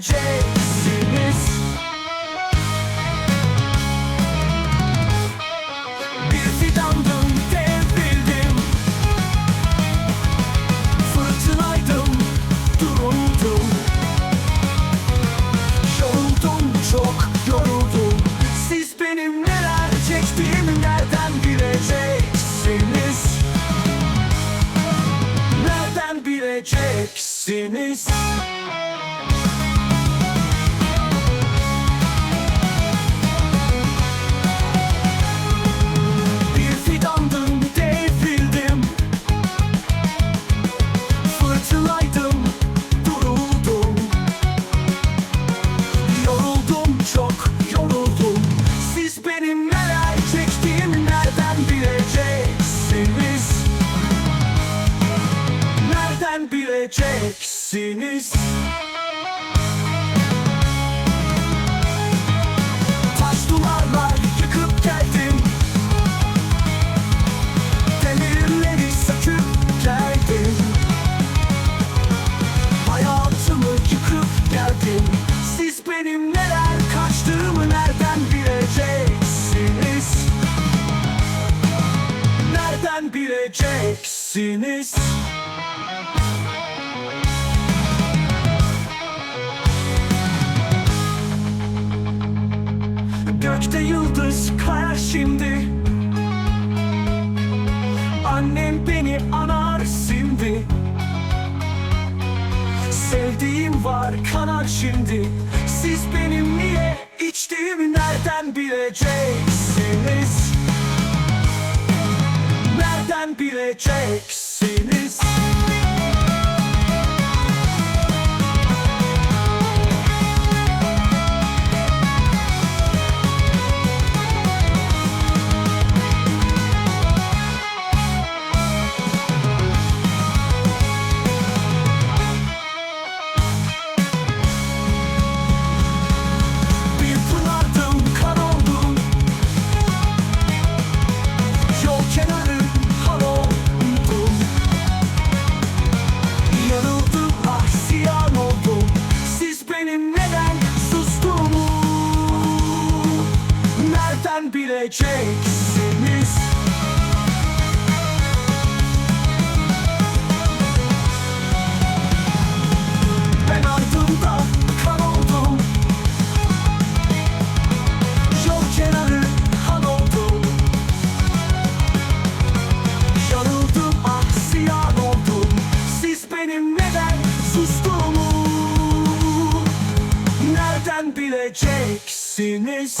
bileceksiniz Bir fidandım devrildim. Fırtınaydım duruldum. Yoruldum çok yoruldum. Siz benim neler çektiğimi nereden bileceksiniz? Nereden bileceksiniz bileceksiniz Taş duvarlar yıkıp geldim. Demirleri söküp geldim. Hayatımı yıkıp geldim. Siz benim neler kaçtığımı nereden bileceksiniz? Nereden bileceksiniz Sevdiğim var kanar şimdi. Siz benim niye içtiğimi nereden bileceksiniz? Nereden bileceksiniz Nereden bileceksiniz Ben ardımda kan oldum. Yol kenarı han oldum. Yanıldım ah ziyan oldum. Siz benim neden sustuğumu Nereden bileceksiniz